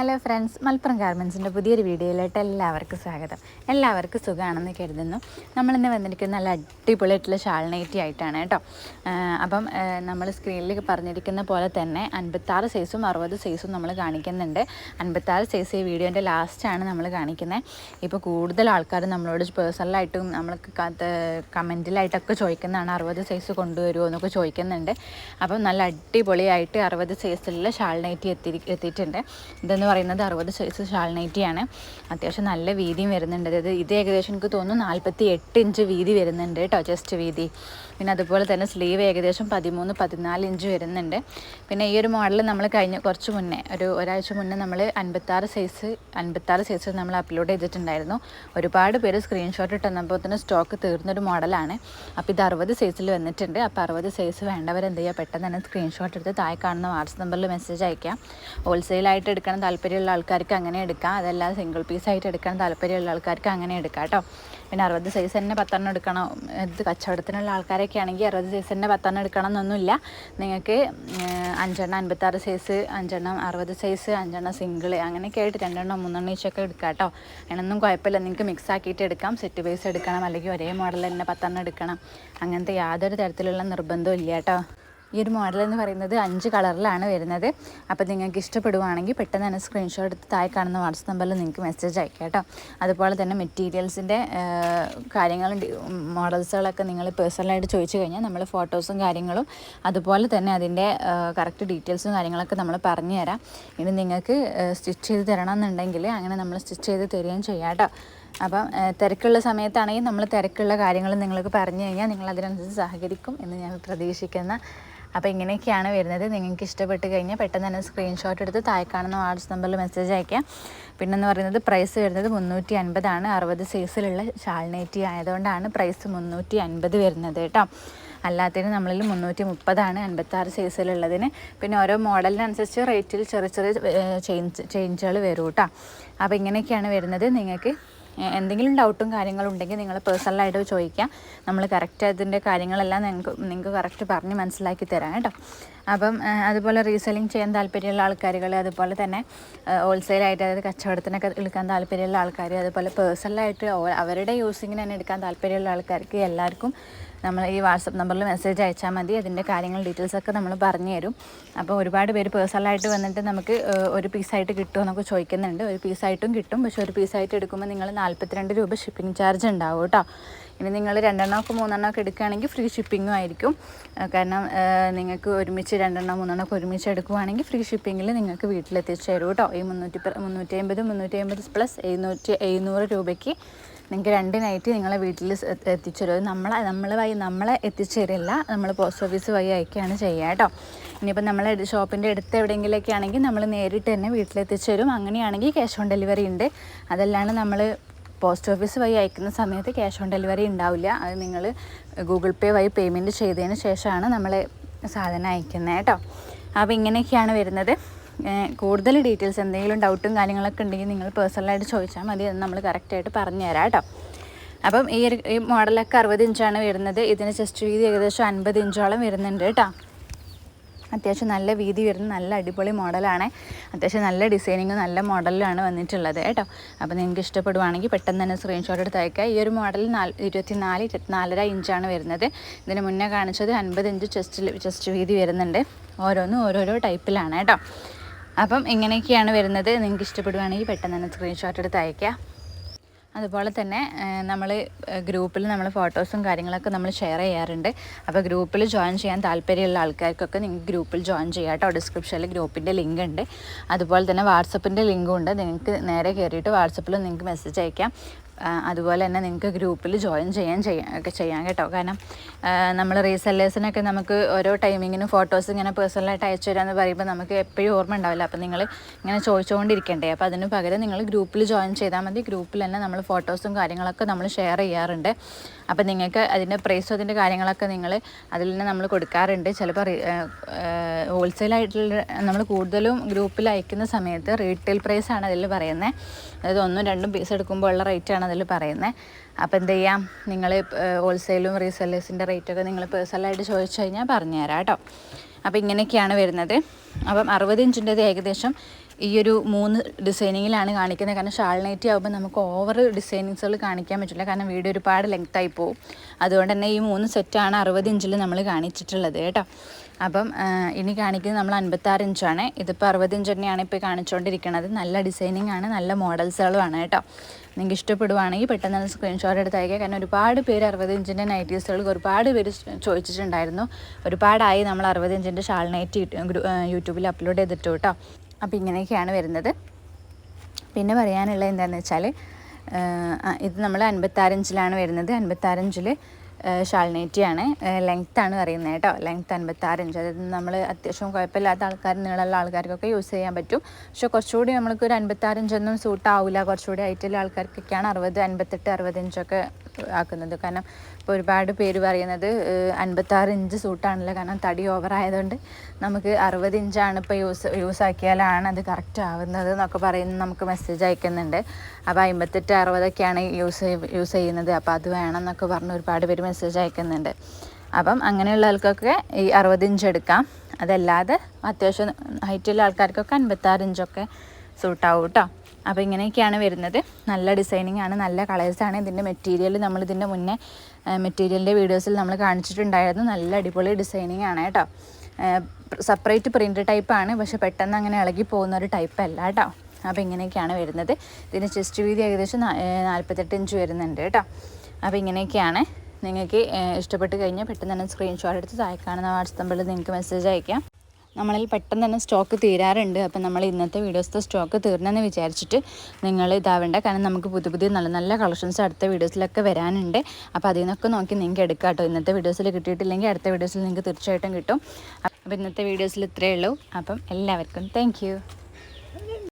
Hello friends Malappuram ഗാർമെൻസിന്റെ പുതിയൊരു വീഡിയോയിലോട്ട് എല്ലാവർക്കും സ്വാഗതം. എല്ലാവർക്കും സുഖമാണെന്ന് കരുതുന്നു. നമ്മളിന്ന് വന്നിരിക്കുന്ന നല്ല അടിപൊളിയായിട്ടുള്ള ഷാൾ നൈറ്റി ആയിട്ടാണ് കേട്ടോ. അപ്പം നമ്മൾ സ്ക്രീനിൽ പറഞ്ഞിരിക്കുന്ന പോലെ തന്നെ അൻപത്താറ് സൈസും അറുപത് സൈസും നമ്മൾ കാണിക്കുന്നുണ്ട്. അൻപത്താറ് സൈസ് ഈ വീഡിയോന്റെ ലാസ്റ്റാണ് നമ്മൾ കാണിക്കുന്നത്. ഇപ്പോൾ കൂടുതൽ ആൾക്കാർ നമ്മളോട് പേഴ്സണലായിട്ടും നമ്മൾക്ക് കമന്റിലായിട്ടൊക്കെ ചോദിക്കുന്നതാണ് അറുപത് സൈസ് കൊണ്ടുവരുമോ എന്നൊക്കെ ചോദിക്കുന്നുണ്ട്. അപ്പം നല്ല അടിപൊളിയായിട്ട് അറുപത് സൈസിലുള്ള ഷാൾ നൈറ്റി എത്തി എത്തിയിട്ടുണ്ട്. ഇതെന്ന് പറയുന്നത് അറുപത് സൈസ് ഷാൾ നൈറ്റിയാണ് അത്യാവശ്യം നല്ല വീതിയും വരുന്നുണ്ട്. അതായത് ഇത് ഏകദേശം എനിക്ക് തോന്നുന്നു നാൽപ്പത്തി എട്ട് ഇഞ്ച് വീതി വരുന്നുണ്ട് കേട്ടോ ചെസ്റ്റ് വീതി. പിന്നെ അതുപോലെ തന്നെ സ്ലീവ് ഏകദേശം പതിമൂന്ന് പതിനാല് ഇഞ്ച് വരുന്നുണ്ട്. പിന്നെ ഈ ഒരു മോഡൽ നമ്മൾ കഴിഞ്ഞ കുറച്ച് മുന്നേ ഒരു ഒരാഴ്ച മുന്നേ നമ്മൾ അൻപത്താറ് സൈസ് അൻപത്താറ് സൈസ് നമ്മൾ അപ്ലോഡ് ചെയ്തിട്ടുണ്ടായിരുന്നു. ഒരുപാട് പേര് സ്ക്രീൻഷോട്ട് ഇട്ട് തന്നപ്പോൾ തന്നെ സ്റ്റോക്ക് തീർന്നൊരു മോഡലാണ്. അപ്പോൾ ഇത് അറുപത് സൈസിൽ വന്നിട്ടുണ്ട്. അപ്പോൾ അറുപത് സൈസ് വേണ്ടവർ എന്ത് ചെയ്യുക? പെട്ടെന്ന് തന്നെ സ്ക്രീൻഷോട്ട് എടുത്ത് താഴെ കാണുന്ന വാട്സപ്പ് നമ്പറിൽ മെസ്സേജ് അയക്കാം ഹോൾസെയിലായിട്ട് എടുക്കണം താല്പര്യമുള്ള ആൾക്കാർക്ക് അങ്ങനെ എടുക്കാം. അതല്ല സിംഗിൾ പീസായിട്ട് എടുക്കാൻ താല്പര്യമുള്ള ആൾക്കാർക്ക് അങ്ങനെ എടുക്കാം കേട്ടോ. പിന്നെ അറുപത് സൈസ് തന്നെ പത്തെണ്ണം എടുക്കണം. ഇത് കച്ചവടത്തിനുള്ള ആൾക്കാരൊക്കെ ആണെങ്കിൽ അറുപത് സൈസ് തന്നെ പത്തെണ്ണം എടുക്കണം എന്നൊന്നുമില്ല. നിങ്ങൾക്ക് അഞ്ചെണ്ണം അൻപത്താറ് സൈസ് അഞ്ചെണ്ണം അറുപത് സൈസ് അഞ്ചെണ്ണം സിംഗിൾ അങ്ങനെയൊക്കെ ആയിട്ട് രണ്ടെണ്ണം മൂന്നെണ്ണം ഈച്ചൊക്കെ എടുക്കാം കേട്ടോ. അങ്ങനൊന്നും കുഴപ്പമില്ല. നിങ്ങൾക്ക് മിക്സ് ആക്കിയിട്ട് എടുക്കാം. സെറ്റ് വൈസ് എടുക്കണം. അല്ലെങ്കിൽ ഒരേ മോഡൽ തന്നെ പത്തെണ്ണം എടുക്കണം. അങ്ങനത്തെ യാതൊരു തരത്തിലുള്ള നിർബന്ധവും ഇല്ല കേട്ടോ. ഈ ഒരു മോഡൽ എന്ന് പറയുന്നത് അഞ്ച് കളറിലാണ് വരുന്നത്. അപ്പോൾ നിങ്ങൾക്ക് ഇഷ്ടപ്പെടുവാണെങ്കിൽ പെട്ടെന്ന് തന്നെ സ്ക്രീൻഷോട്ട് എടുത്ത് താഴെ കാണുന്ന വാട്സപ്പ് നമ്പറിൽ നിങ്ങൾക്ക് മെസ്സേജ് അയക്കാം കേട്ടോ. അതുപോലെ തന്നെ മെറ്റീരിയൽസിന്റെ കാര്യങ്ങളും മോഡൽസുകളൊക്കെ നിങ്ങൾ പേഴ്സണലായിട്ട് ചോദിച്ചു കഴിഞ്ഞാൽ നമ്മൾ ഫോട്ടോസും കാര്യങ്ങളും അതുപോലെ തന്നെ അതിന്റെ കറക്റ്റ് ഡീറ്റെയിൽസും കാര്യങ്ങളൊക്കെ നമ്മൾ പറഞ്ഞു തരാം. ഇനി നിങ്ങൾക്ക് സ്റ്റിച്ച് ചെയ്ത് തരണം എന്നുണ്ടെങ്കിൽ അങ്ങനെ നമ്മൾ സ്റ്റിച്ച് ചെയ്ത് തരികയും ചെയ്യാം അപ്പം തിരക്കുള്ള സമയത്താണെങ്കിൽ നമ്മൾ തിരക്കുള്ള കാര്യങ്ങൾ നിങ്ങൾക്ക് പറഞ്ഞു കഴിഞ്ഞാൽ നിങ്ങൾ അതിനനുസരിച്ച് സഹകരിക്കും എന്ന് ഞാൻ പ്രതീക്ഷിക്കുന്ന അപ്പോൾ ഇങ്ങനെയൊക്കെയാണ് വരുന്നത്. നിങ്ങൾക്ക് ഇഷ്ടപ്പെട്ട് കഴിഞ്ഞാൽ പെട്ടെന്ന് തന്നെ സ്ക്രീൻഷോട്ട് എടുത്ത് താഴെ കാണുന്ന വാട്സ് നമ്പറിൽ മെസ്സേജ് അയക്കാം. പിന്നെന്ന് പറയുന്നത് പ്രൈസ് വരുന്നത് മുന്നൂറ്റി അൻപതാണ് അറുപത് സൈസിലുള്ള ഷാൾനേറ്റി ആയതുകൊണ്ടാണ് പ്രൈസ് മുന്നൂറ്റി അൻപത് വരുന്നത് കേട്ടോ. അല്ലാത്തതിന് നമ്മളിൽ മുന്നൂറ്റി മുപ്പതാണ് അൻപത്താറ് സൈസിലുള്ളതിന് പിന്നെ ഓരോ മോഡലിനനുസരിച്ച് റേറ്റിൽ ചെറിയ ചെറിയ ചേഞ്ച് ചേഞ്ചുകൾ വരും കേട്ടോ. അപ്പോൾ ഇങ്ങനെയൊക്കെയാണ് വരുന്നത്. നിങ്ങൾക്ക് എന്തെങ്കിലും ഡൗട്ടും കാര്യങ്ങളും ഉണ്ടെങ്കിൽ നിങ്ങൾ പേഴ്സണലായിട്ട് ചോദിക്കാം. നമ്മൾ കറക്റ്റ് അതിന്റെ കാര്യങ്ങളെല്ലാം നിങ്ങൾക്ക് നിങ്ങൾക്ക് കറക്റ്റ് പറഞ്ഞ് മനസ്സിലാക്കി തരാം കേട്ടോ. അപ്പം അതുപോലെ റീസെല്ലിംഗ് ചെയ്യാൻ താല്പര്യമുള്ള ആൾക്കാരുകൾ അതുപോലെ തന്നെ ഹോൾസെയിലായിട്ട് അതായത് കച്ചവടത്തിനൊക്കെ എടുക്കാൻ താല്പര്യമുള്ള ആൾക്കാർ അതുപോലെ പേഴ്സണലായിട്ട് അവരുടെ യൂസിങ്ങിന് തന്നെ എടുക്കാൻ താല്പര്യമുള്ള ആൾക്കാർക്ക് എല്ലാവർക്കും നമ്മൾ ഈ വാട്സപ്പ് നമ്പറിൽ മെസ്സേജ് അയച്ചാൽ മതി. അതിന്റെ കാര്യങ്ങൾ ഡീറ്റെയിൽസ് ഒക്കെ നമ്മൾ പറഞ്ഞു തരും അപ്പോൾ ഒരുപാട് പേര് പേഴ്സണലായിട്ട് വന്നിട്ട് നമുക്ക് ഒരു പീസായിട്ട് കിട്ടുമോ എന്നൊക്കെ ചോദിക്കുന്നുണ്ട്. ഒരു പീസായിട്ടും കിട്ടും. പക്ഷേ ഒരു പീസായിട്ട് എടുക്കുമ്പോൾ നിങ്ങൾ നാൽപ്പത്തിരണ്ട് രൂപ ഷിപ്പിംഗ് ചാർജ് ഉണ്ടാവും കേട്ടോ. ഇനി നിങ്ങൾ രണ്ടെണ്ണമൊക്കെ മൂന്നെണ്ണമൊക്കെ എടുക്കുകയാണെങ്കിൽ ഫ്രീ ഷിപ്പിങ്ങും ആയിരിക്കും. കാരണം നിങ്ങൾക്ക് ഒരുമിച്ച് രണ്ടെണ്ണം മൂന്നെണ്ണമൊക്കെ ഒരുമിച്ച് എടുക്കുവാണെങ്കിൽ ഫ്രീ ഷിപ്പിങ്ങിൽ നിങ്ങൾക്ക് വീട്ടിലെത്തിച്ചു തരും കേട്ടോ. ഈ മുന്നൂറ്റി മുന്നൂറ്റി അമ്പത് മുന്നൂറ്റി അമ്പത് പ്ലസ് എഴുന്നൂറ്റി എഴുന്നൂറ് രൂപയ്ക്ക് നിങ്ങൾക്ക് രണ്ട് നൈറ്റ് നിങ്ങളെ വീട്ടിൽ സ് എത്തി- എത്തിച്ചു തരും നമ്മളെ നമ്മൾ വഴി നമ്മളെ എത്തിച്ചു തരില്ല നമ്മൾ പോസ്റ്റ് ഓഫീസ് വഴി അയക്കുകയാണ് ചെയ്യുക കേട്ടോ ഇനിയിപ്പോൾ നമ്മളെ ഷോപ്പിന്റെ അടുത്ത് എവിടെയെങ്കിലുമൊക്കെ ആണെങ്കിൽ നമ്മൾ നേരിട്ട് തന്നെ വീട്ടിലെത്തിച്ചു തരും അങ്ങനെയാണെങ്കിൽ ക്യാഷ് ഓൺ ഡെലിവറി ഉണ്ട്. അതല്ലാണ്ട് നമ്മൾ പോസ്റ്റ് ഓഫീസ് വഴി അയക്കുന്ന സമയത്ത് ക്യാഷ് ഓൺ ഡെലിവറി ഉണ്ടാവില്ല. അത് നിങ്ങൾ ഗൂഗിൾ പേ വഴി പേയ്മെന്റ് ചെയ്തതിന് ശേഷമാണ് നമ്മൾ സാധനം അയക്കുന്നത് കേട്ടോ അപ്പോൾ ഇങ്ങനെയൊക്കെയാണ് വരുന്നത്. കൂടുതൽ ഡീറ്റെയിൽസ് എന്തെങ്കിലും ഡൗട്ടും കാര്യങ്ങളൊക്കെ ഉണ്ടെങ്കിൽ നിങ്ങൾ പേഴ്സണലായിട്ട് ചോദിച്ചാൽ മതി. അത് നമ്മൾ കറക്റ്റായിട്ട് പറഞ്ഞു തരാം കേട്ടോ. അപ്പം ഈ ഒരു ഈ മോഡലൊക്കെ അറുപത് ഇഞ്ചാണ് വരുന്നത്. ഇതിന് ചെസ്റ്റ് വീതി ഏകദേശം അൻപത് ഇഞ്ചോളം വരുന്നുണ്ട് കേട്ടോ. അത്യാവശ്യം നല്ല വീതി വരുന്ന നല്ല അടിപൊളി മോഡലാണ്. അത്യാവശ്യം നല്ല ഡിസൈനിങ് നല്ല മോഡലിലാണ് വന്നിട്ടുള്ളത് കേട്ടോ. അപ്പോൾ നിങ്ങൾക്ക് ഇഷ്ടപ്പെടുവാണെങ്കിൽ പെട്ടെന്ന് തന്നെ സ്ക്രീൻഷോട്ട് എടുത്ത് അയക്കുക ഈ ഒരു മോഡൽ നാല് ഇരുപത്തി നാല് ഇരുപത്തിനാലര ഇഞ്ചാണ് വരുന്നത്. ഇതിന് മുന്നേ കാണിച്ചത് അൻപത് ഇഞ്ച് ചെസ്റ്റിൽ ചെസ്റ്റ് വീതി വരുന്നുണ്ട്. ഓരോന്നും ഓരോരോ ടൈപ്പിലാണ് കേട്ടോ. അപ്പം ഇങ്ങനെയൊക്കെയാണ് വരുന്നത്. നിങ്ങൾക്ക് ഇഷ്ടപ്പെടുവാണെങ്കിൽ പെട്ടെന്ന് തന്നെ സ്ക്രീൻഷോട്ട് എടുത്ത് അയക്കാം അതുപോലെ തന്നെ നമ്മൾ ഗ്രൂപ്പിൽ നമ്മൾ ഫോട്ടോസും കാര്യങ്ങളൊക്കെ നമ്മൾ ഷെയർ ചെയ്യാറുണ്ട്. അപ്പോൾ ഗ്രൂപ്പിൽ ജോയിൻ ചെയ്യാൻ താല്പര്യമുള്ള ആൾക്കാർക്കൊക്കെ നിങ്ങൾക്ക് ഗ്രൂപ്പിൽ ജോയിൻ ചെയ്യാം കേട്ടോ. ഡിസ്ക്രിപ്ഷനിൽ ഗ്രൂപ്പിന്റെ ലിങ്ക് ഉണ്ട്. അതുപോലെ തന്നെ വാട്സപ്പിന്റെ ലിങ്കും ഉണ്ട്. നിങ്ങൾക്ക് നേരെ കയറിയിട്ട് വാട്സപ്പിൽ നിങ്ങൾക്ക് മെസ്സേജ് അയക്കാം അതുപോലെ തന്നെ നിങ്ങൾക്ക് ഗ്രൂപ്പിൽ ജോയിൻ ചെയ്യാൻ ചെയ്യാൻ ഒക്കെ ചെയ്യാം കേട്ടോ. കാരണം നമ്മൾ റീസെല്ലേഴ്സിനൊക്കെ നമുക്ക് ഓരോ ടൈമിങ്ങിനും ഫോട്ടോസ് ഇങ്ങനെ പേഴ്സണലായിട്ട് അയച്ചു തരാമെന്ന് പറയുമ്പോൾ നമുക്ക് എപ്പോഴും ഓർമ്മ ഉണ്ടാവില്ല. അപ്പോൾ നിങ്ങൾ ഇങ്ങനെ ചോദിച്ചുകൊണ്ടിരിക്കണ്ടേ. അപ്പോൾ അതിന് പകരം നിങ്ങൾ ഗ്രൂപ്പിൽ ജോയിൻ ചെയ്താൽ മതി. ഗ്രൂപ്പിൽ തന്നെ നമ്മൾ ഫോട്ടോസും കാര്യങ്ങളൊക്കെ നമ്മൾ ഷെയർ ചെയ്യാറുണ്ട്. അപ്പോൾ നിങ്ങൾക്ക് അതിന്റെ പ്രൈസും അതിന്റെ കാര്യങ്ങളൊക്കെ നിങ്ങൾ അതിൽ തന്നെ നമ്മൾ കൊടുക്കാറുണ്ട്. ചിലപ്പോൾ ഹോൾസെയിലായിട്ടുള്ള നമ്മൾ കൂടുതലും ഗ്രൂപ്പിൽ അയക്കുന്ന സമയത്ത് റീറ്റെയിൽ ആണ് അതിൽ പറയുന്നത് അതായത് ഒന്നും രണ്ടും പീസ് എടുക്കുമ്പോൾ ഉള്ള റേറ്റാണ് അതിൽ പറയുന്നത് അപ്പോൾ എന്ത് ചെയ്യാം? നിങ്ങൾ ഹോൾസെയിലും റീസെല്ലേഴ്സിന്റെ റേറ്റൊക്കെ നിങ്ങൾ പേഴ്സണലായിട്ട് ചോദിച്ചു കഴിഞ്ഞാൽ പറഞ്ഞുതരാം കേട്ടോ. അപ്പോൾ ഇങ്ങനെയൊക്കെയാണ് വരുന്നത്. അപ്പം അറുപത് ഇഞ്ചിന്റെത് ഏകദേശം ഈ ഒരു മൂന്ന് ഡിസൈനിങ്ങിലാണ് കാണിക്കുന്നത്. കാരണം ഷാൾ നൈറ്റി ആകുമ്പോൾ നമുക്ക് ഓവർ ഡിസൈനിങ്സുകൾ കാണിക്കാൻ പറ്റില്ല. കാരണം വീഡിയോ ഒരുപാട് ലെങ്ത് ആയി പോകും അതുകൊണ്ട് തന്നെ ഈ മൂന്ന് സെറ്റാണ് അറുപത് ഇഞ്ചിൽ നമ്മൾ കാണിച്ചിട്ടുള്ളത് കേട്ടോ. അപ്പം ഇനി കാണിക്കുന്നത് നമ്മൾ അൻപത്താറ് ഇഞ്ചാണ്. ഇതിപ്പോൾ അറുപത് ഇഞ്ച് തന്നെയാണ് ഇപ്പോൾ കാണിച്ചുകൊണ്ടിരിക്കുന്നത് നല്ല ഡിസൈനിങ് ആണ്. നല്ല മോഡൽസുകളുമാണ് കേട്ടോ. നിങ്ങൾക്ക് ഇഷ്ടപ്പെടുവാണെങ്കിൽ പെട്ടെന്ന് തന്നെ സ്ക്രീൻഷോട്ട് എടുത്ത് അയക്കുക കാരണം ഒരുപാട് പേര് അറുപത് ഇഞ്ചിന്റെ നൈറ്റീസുകൾക്ക് ഒരുപാട് പേര് ചോദിച്ചിട്ടുണ്ടായിരുന്നു. ഒരുപാടായി നമ്മൾ അറുപത് ഇഞ്ചിന്റെ ഷാൾ നൈറ്റ് യൂട്യൂബിൽ അപ്ലോഡ് ചെയ്തിട്ടു കേട്ടോ. അപ്പോൾ ഇങ്ങനെയൊക്കെയാണ് വരുന്നത്. പിന്നെ പറയാനുള്ള എന്താണെന്ന് വെച്ചാൽ ഇത് നമ്മൾ അൻപത്താറഞ്ചിലാണ് വരുന്നത്. അൻപത്താറഞ്ചിൽ ഷാൾനേറ്റിയാണ്. ലെങ്ത്താണ് പറയുന്നത് കേട്ടോ. ലെങ്ത്ത് അൻപത്താറിഞ്ച്. അതായത് നമ്മൾ അത്യാവശ്യം കുഴപ്പമില്ലാത്ത ആൾക്കാർ നീളമുള്ള ആൾക്കാർക്കൊക്കെ യൂസ് ചെയ്യാൻ പറ്റും. പക്ഷെ കുറച്ചുകൂടി നമ്മൾക്ക് ഒരു അൻപത്താറിഞ്ചൊന്നും സൂട്ടാവില്ല കുറച്ചുകൂടി ഹൈറ്റുള്ള ആൾക്കാർക്കൊക്കെയാണ് അറുപത് അൻപത്തെട്ട് അറുപത് ഇഞ്ചൊക്കെ ആക്കുന്നത്. കാരണം ഇപ്പോൾ ഒരുപാട് പേര് പറയുന്നത് അൻപത്താറ് ഇഞ്ച് സൂട്ടാണല്ലോ. കാരണം തടി ഓവർ ആയതുകൊണ്ട് നമുക്ക് അറുപത് ഇഞ്ചാണ് ഇപ്പോൾ യൂസ് യൂസ് ആക്കിയാലാണ് അത് കറക്റ്റ് ആവുന്നത് എന്നൊക്കെ പറയുന്ന നമുക്ക് മെസ്സേജ് അയക്കുന്നുണ്ട്. അപ്പോൾ അമ്പത്തെട്ട് അറുപതൊക്കെയാണ് യൂസ് യൂസ് ചെയ്യുന്നത്. അപ്പോൾ അത് വേണം എന്നൊക്കെ പറഞ്ഞ് ഒരുപാട് പേര് മെസ്സേജ് അയക്കുന്നുണ്ട്. അപ്പം അങ്ങനെയുള്ള ആൾക്കൊക്കെ ഈ അറുപത് ഇഞ്ച് എടുക്കാം. അതല്ലാതെ അത്യാവശ്യം ഹൈറ്റുള്ള ആൾക്കാർക്കൊക്കെ അൻപത്താറ് ഇഞ്ചൊക്കെ സൂട്ടാവും കേട്ടോ അപ്പോൾ ഇങ്ങനെയൊക്കെയാണ് വരുന്നത്. നല്ല ഡിസൈനിങ് ആണ് നല്ല കളേഴ്സാണ് ഇതിന്റെ മെറ്റീരിയൽ നമ്മൾ ഇതിന്റെ മുന്നേ മെറ്റീരിയലിന്റെ വീഡിയോസിൽ നമ്മൾ കാണിച്ചിട്ടുണ്ടായിരുന്നു. നല്ല അടിപൊളി ഡിസൈനിങ് ആണ് കേട്ടോ. സെപ്പറേറ്റ് പ്രിന്റ് ആണ്. പക്ഷെ പെട്ടെന്ന് അങ്ങനെ ഇളകി പോകുന്ന ഒരു ടൈപ്പ് അല്ല കേട്ടോ. അപ്പോൾ ഇങ്ങനെയൊക്കെയാണ് വരുന്നത്. ഇതിന്റെ ചെസ്റ്റ് വീതി ഏകദേശം നാൽപ്പത്തെട്ട് ഇഞ്ച് വരുന്നുണ്ട് കേട്ടോ. അപ്പോൾ ഇങ്ങനെയൊക്കെയാണ്. നിങ്ങൾക്ക് ഇഷ്ടപ്പെട്ട് കഴിഞ്ഞാൽ പെട്ടെന്ന് തന്നെ സ്ക്രീൻഷോട്ട് എടുത്ത് താഴെ കാണുന്ന വാട്സപ്പ് നിങ്ങൾക്ക് മെസ്സേജ് അയക്കാം. നമ്മളിൽ പെട്ടെന്ന് തന്നെ സ്റ്റോക്ക് തീരാറുണ്ട്. അപ്പം നമ്മൾ ഇന്നത്തെ വീഡിയോസിൽ സ്റ്റോക്ക് തീർന്നെന്ന് വിചാരിച്ചിട്ട് നിങ്ങൾ ഇതാവേണ്ട. കാരണം നമുക്ക് പുതിയ പുതിയ നല്ല നല്ല കളക്ഷൻസ് അടുത്ത വീഡിയോസിലൊക്കെ വരാനുണ്ട്. അപ്പോൾ അതിൽ നിന്നൊക്കെ നോക്കി നിങ്ങൾക്ക് എടുക്കാം കേട്ടോ. ഇന്നത്തെ വീഡിയോസിൽ കിട്ടിയിട്ടില്ലെങ്കിൽ അടുത്ത വീഡിയോസിൽ നിങ്ങൾക്ക് തീർച്ചയായിട്ടും കിട്ടും. അപ്പോൾ ഇന്നത്തെ വീഡിയോസിൽ ഇത്രയേ ഉള്ളൂ. അപ്പം എല്ലാവർക്കും താങ്ക്